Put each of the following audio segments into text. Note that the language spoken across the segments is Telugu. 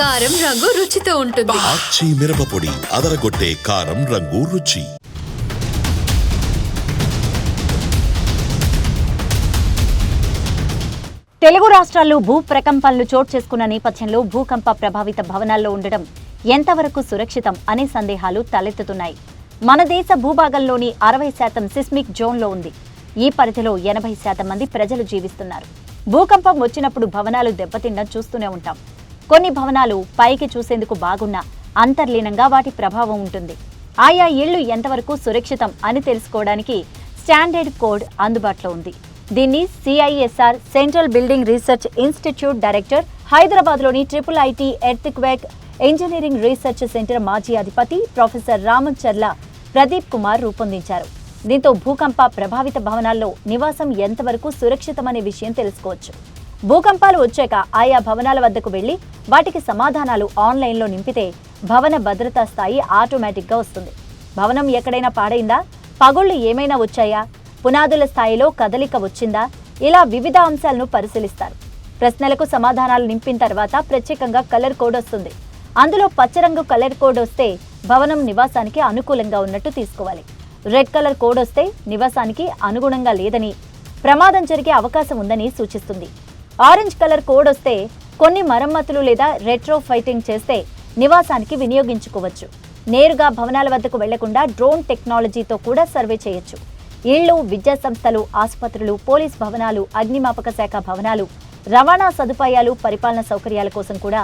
కారం రంగు రుచితో ఉంటుంది. ఆచి మిరపపొడి అదరగొట్టే కారం రంగు రుచి. తెలుగు రాష్ట్రాల్లో భూ ప్రకంపనలు చోటు చేసుకున్న నేపథ్యంలో భూకంప ప్రభావిత భవనాల్లో ఉండడం ఎంతవరకు సురక్షితం అనే సందేహాలు తలెత్తుతున్నాయి. మన దేశ భూభాగంలోని అరవై శాతం సిస్మిక్ జోన్లో ఉంది. ఈ పరిధిలో ఎనభై శాతం మంది ప్రజలు జీవిస్తున్నారు. భూకంపం వచ్చినప్పుడు భవనాలు దెబ్బతిండం చూస్తూనే ఉంటాం. కొన్ని భవనాలు పైకి చూసేందుకు బాగున్నా అంతర్లీనంగా వాటి ప్రభావం ఉంటుంది. ఆయా ఇళ్ళు ఎంతవరకు సురక్షితం అని తెలుసుకోవడానికి స్టాండర్డ్ కోడ్ అందుబాటులో ఉంది. దీన్ని CISR central building research institute director హైదరాబాద్లోని triple IT earthquake engineering research centre మాజీ అధిపతి ప్రొఫెసర్ రామచర్ల ప్రదీప్ కుమార్ రూపొందించారు. దీంతో భూకంప ప్రభావిత భవనాల్లో నివాసం ఎంతవరకు సురక్షితమనే విషయం తెలుసుకోవచ్చు. భూకంపాలు వచ్చాక ఆయా భవనాల వద్దకు వెళ్ళి వాటికి సమాధానాలు ఆన్లైన్లో నింపితే భవన భద్రతా స్థాయి ఆటోమేటిక్గా వస్తుంది. భవనం ఎక్కడైనా పాడైందా? పగుళ్ళు ఏమైనా వచ్చాయా? పునాదుల స్థాయిలో కదలిక వచ్చిందా? ఇలా వివిధ అంశాలను పరిశీలిస్తారు. ప్రశ్నలకు సమాధానాలు నింపిన తర్వాత ప్రత్యేకంగా కలర్ కోడ్ వస్తుంది. అందులో పచ్చరంగు కలర్ కోడ్ వస్తే భవనం నివాసానికి అనుకూలంగా ఉన్నట్టు తీసుకోవాలి. రెడ్ కలర్ కోడ్ వస్తే నివాసానికి అనుగుణంగా లేదని ప్రమాదం జరిగే అవకాశం ఉందని సూచిస్తుంది. ఆరెంజ్ కలర్ కోడ్ వస్తే కొన్ని మరమ్మతులు లేదా రెట్రో ఫైటింగ్ చేస్తే నివాసానికి వినియోగించుకోవచ్చు. నేరుగా భవనాల వద్దకు వెళ్ళకుండా డ్రోన్ టెక్నాలజీతో కూడా సర్వే చేయొచ్చు. ఇళ్ళు విద్యా సంస్థలు ఆసుపత్రులు పోలీస్ భవనాలు అగ్నిమాపక శాఖ భవనాలు రవాణా సదుపాయాలు పరిపాలన సౌకర్యాల కోసం కూడా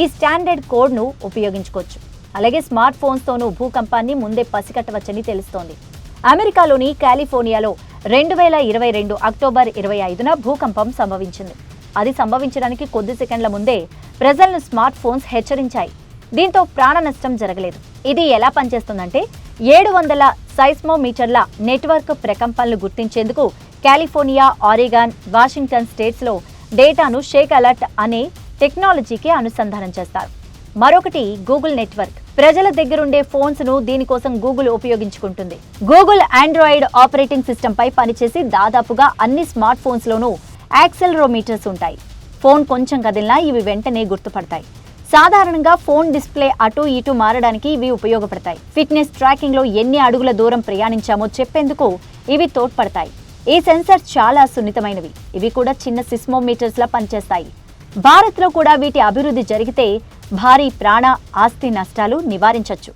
ఈ స్టాండర్డ్ కోడ్ను ఉపయోగించుకోవచ్చు. అలాగే స్మార్ట్ ఫోన్స్తోనూ భూకంపాన్ని ముందే పసిగట్టవచ్చని తెలుస్తోంది. అమెరికాలోని కాలిఫోర్నియాలో రెండు వేల ఇరవై రెండు అక్టోబర్ ఇరవై ఐదున భూకంపం సంభవించింది. అది సంభవించడానికి కొద్ది సెకండ్ల ముందే ప్రజలను స్మార్ట్ ఫోన్స్ హెచ్చరించాయి. దీంతో ప్రాణ నష్టం జరగలేదు. ఇది ఎలా పనిచేస్తుందంటే ఏడు వందల సైస్మోమీటర్ల నెట్వర్క్ ప్రకంపనలు గుర్తించేందుకు కాలిఫోర్నియా ఆరిగాన్ వాషింగ్టన్ స్టేట్స్లో డేటాను షేక్ అలర్ట్ అనే టెక్నాలజీకి అనుసంధానం చేస్తారు. మరొకటి గూగుల్ నెట్వర్క్. ప్రజల దగ్గరుండే ఫోన్స్ను దీనికోసం గూగుల్ ఉపయోగించుకుంటుంది. గూగుల్ ఆండ్రాయిడ్ ఆపరేటింగ్ సిస్టమ్ పై పనిచేసి దాదాపుగా అన్ని స్మార్ట్ ఫోన్స్ లోనూ యాక్సెలరోమీటర్స్ ఉంటాయి. ఫోన్ కొంచెం కదిలినా ఇవి వెంటనే గుర్తుపడతాయి. సాధారణంగా ఫోన్ డిస్ప్లే అటు ఇటు మారడానికి ఇవి ఉపయోగపడతాయి. ఫిట్నెస్ ట్రాకింగ్లో ఎన్ని అడుగుల దూరం ప్రయాణించామో చెప్పేందుకు ఇవి తోడ్పడతాయి. ఈ సెన్సార్ చాలా సున్నితమైనవి. ఇవి కూడా చిన్న సిస్మోమీటర్స్ లా పనిచేస్తాయి. భారత్లో కూడా వీటి అభివృద్ధి జరిగితే భారీ ప్రాణ ఆస్తి నష్టాలు నివారించవచ్చు